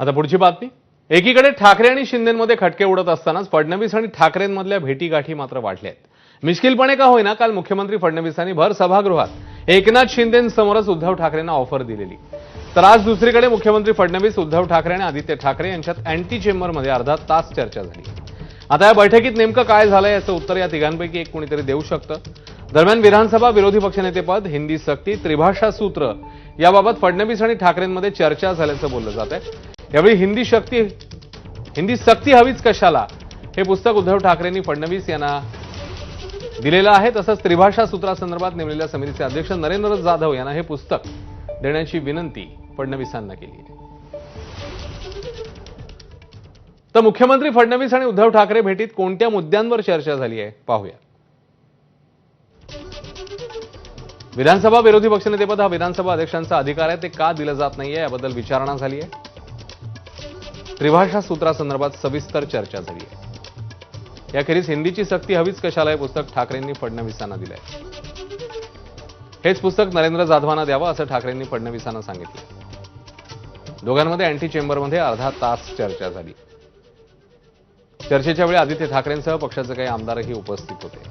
आता पुढची बातमी. एकीकडे ठाकरे आणि शिंदेमध्ये खटके उडत असतानाच फडणवीस आणि ठाकरेंमधल्या भेटीगाठी मात्र वाढल्या आहेत मिश्किलपणे का होईना काल मुख्यमंत्री फडणवीसांनी भर सभागृहात एकनाथ शिंदेसमोरच उद्धव ठाकरेंना ऑफर दिलेली. तर आज दुसरीकडे मुख्यमंत्री फडणवीस उद्धव ठाकरे आणि आदित्य ठाकरे यांच्यात अँटी चेंबरमध्ये अर्धा तास चर्चा झाली. आता या बैठकीत नेमकं काय झालंय याचं उत्तर या तिघांपैकी एक कोणीतरी देऊ शकतं. दरम्यान विधानसभा विरोधी पक्षनेतेपद हिंदी सक्ती त्रिभाषा सूत्र याबाबत फडणवीस आणि ठाकरेंमध्ये चर्चा झाल्याचं बोललं जात आहे यावेळी हिंदी शक्ती हिंदी सक्ती हवीच कशाला? हे पुस्तक उद्धव ठाकरेंनी फडणवीस यांना दिलेलं आहे. तसंच त्रिभाषा सूत्रासंदर्भात नेमलेल्या समितीचे अध्यक्ष नरेंद्र जाधव यांना हे पुस्तक देण्याची विनंती फडणवीसांना केली आहे. तर मुख्यमंत्री फडणवीस आणि उद्धव ठाकरे भेटीत कोणत्या मुद्द्यांवर चर्चा झाली आहे? पाहूया. विधानसभा विरोधी पक्षनेतेपद हा विधानसभा अध्यक्षांचा अधिकार आहे. ते का दिलं जात नाहीये याबद्दल विचारणा झाली आहे. त्रिभाषा सूत्रासंदर्भात सविस्तर चर्चा झाली आहे. याखेरीज हिंदीची सक्ती हवीच कशाला हे पुस्तक ठाकरेंनी फडणवीसांना दिलंय. हेच पुस्तक नरेंद्र जाधवांना द्यावं असं ठाकरेंनी फडणवीसांना सांगितलं. दोघांमध्ये अँटी चेंबरमध्ये अर्धा तास चर्चा झाली. चर्चेच्या वेळी आदित्य ठाकरेंसह पक्षाचे काही आमदारही उपस्थित होते.